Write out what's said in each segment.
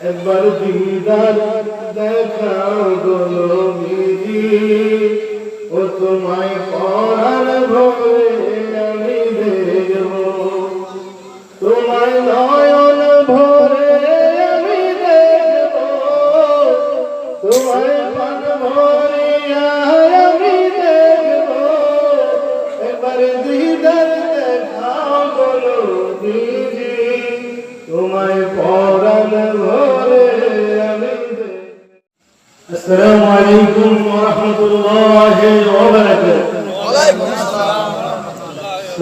একবার দিদার দেখা গলো নবীজি। ও তোমায়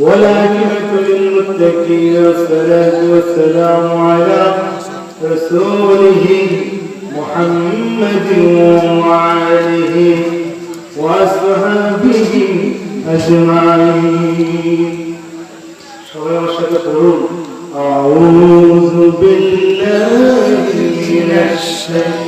والعاقبة للمتقين والصلاة والسلام على رسوله محمد وآله وأصحابه أجمعين সবাই আমার সাথে পড়ুন أعوذ بالله من الشيطان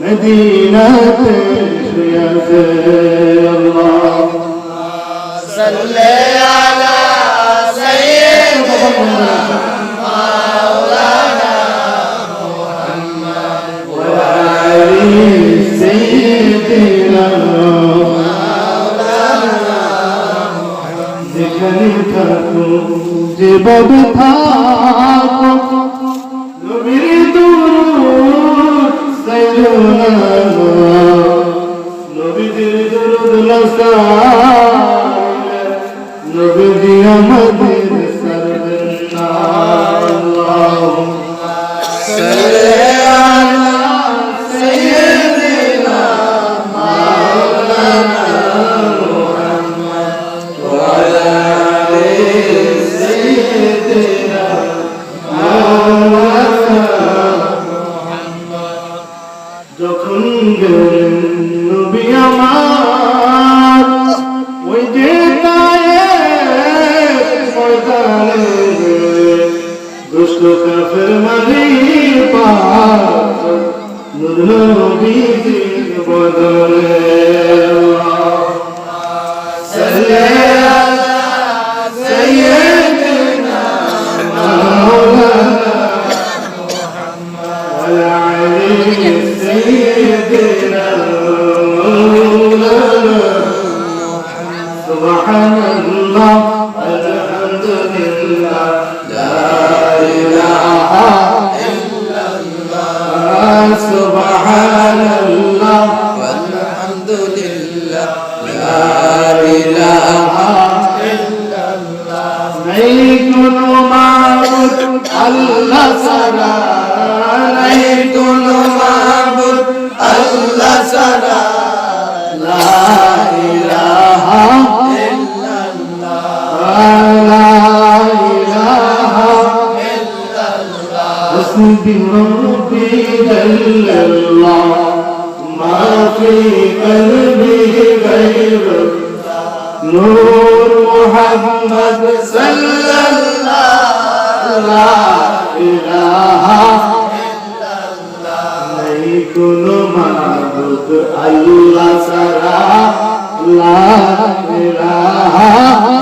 মদিনাতে শুয়েছে আল্লাহ। সাল্লে আলা সাইয়্যিদিনা মাওলানা মুহাম্মদ ওয়া আলি সাইয়্যিদিনা মাওলানা মুহাম্মদ যেখানে থাকুক যেভাবে থাকো নবীর দুরুদ সাইলো না নবীজির দুরুদ লাসাইলে নবীজি আমাদের সরবেন না আল্লাহুম্মা صل علي سيدنا مولانا سبحان الله الحمد لله. لا কোনো মানুষ আল্লাহ সারা কোনো মাবুদ আল্লাহ সারা লা ইলাহা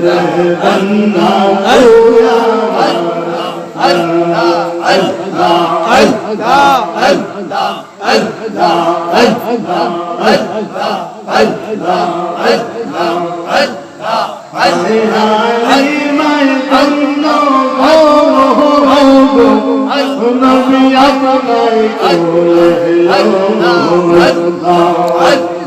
ডাকরে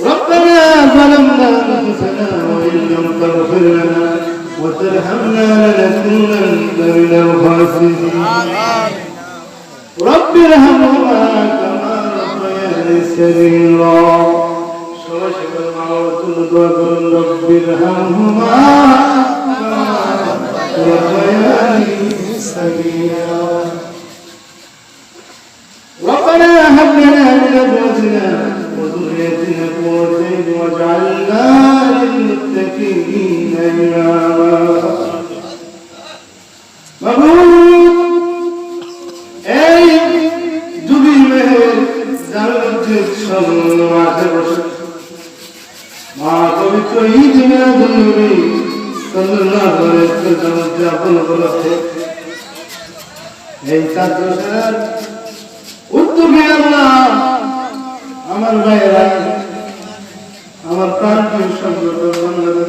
ربنا ظلمنا انفسنا وان لم تغفر لنا وترحمنا لنكونن من الخاسرين رب ارحمهما كما ربياني صغيرا شوشك الموت وقل رب ارحمهما كما ربياني صغيرا ربنا هب لنا من ازواجنا وذريتنا قرة عين واجعلنا للمتقين إماما মাবুদ আমার ভাইয়েরা আমার প্রাণ প্রিয় সংগঠন বাংলাদেশ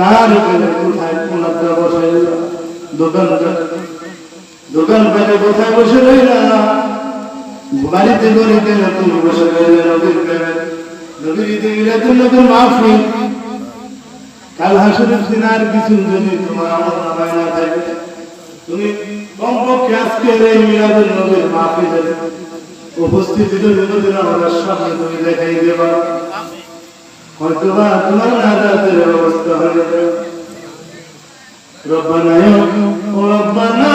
কার উপরে কোথায় কোন একটা বসে দোকান দোকান পেটে কোথায় বসে রইলা? বাড়িতে গড়িতে নতুন বসে রইলে নদীর প্রেমে। নদীর মিলাদুল নবীর মাহফিল। কাল হাসুরের আর কিছু যদি তোমার আমার নামায় না থাকে, তুমি কমপক্ষে আজকের এই মিলাদুল নবীর মাহফিলের উপস্থিতি নদীর আমার সামনে তুমি দেখাই দেবা। হয়তোবা তোমার নাজাতের ব্যবস্থা হয়ে যাবে। রব্বানা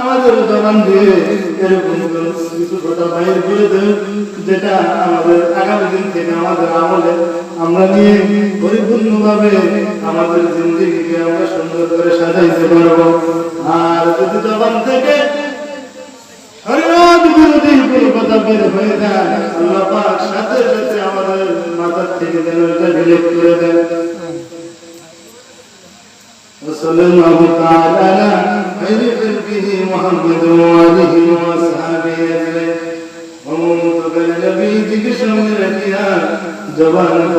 আমাদের জবান দিয়ে এরকম কিছু কথা বাইর করে দেন যেটা আমাদের আগামী দিন থেকে আমাদের আমলে আমরা নিয়ে পরিপূর্ণভাবে আমাদের জিন্দিগিকে আমরা সুন্দর করে সাজাইতে পারবো আর যদি জবান থেকে শরীয়ত বিরোধী কোনো কথা বের হয়ে যায় আল্লাহ পাক সাথে সাথে আমাদের মাথার থেকে যেন এটা ডিলিট করে দেন وصلى الله تعالى على خير خلقه محمد وآله وأصحابه أجمعين ومن تقل نبي ذكر شمرتها جوان